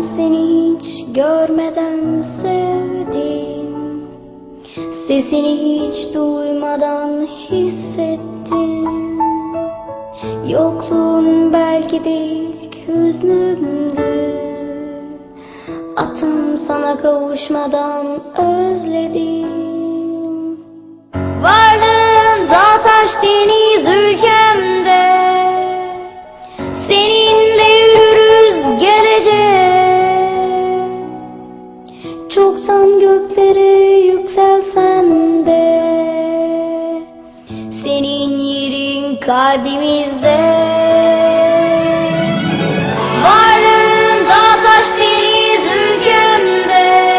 seni hiç görmeden sevdim. Sesini hiç duymadan hissettim. Yokluğun belki de ilk hüznümdü. Atam sana kavuşmadan özledim kalbimizde. Varlığın dağ taş deniz ülkemde.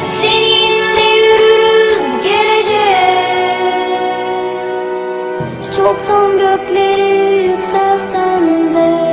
Seninle yürürüz geleceğe Çoktan göklere yükselsen de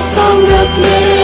yürürüz geleceğe Çoktan göklere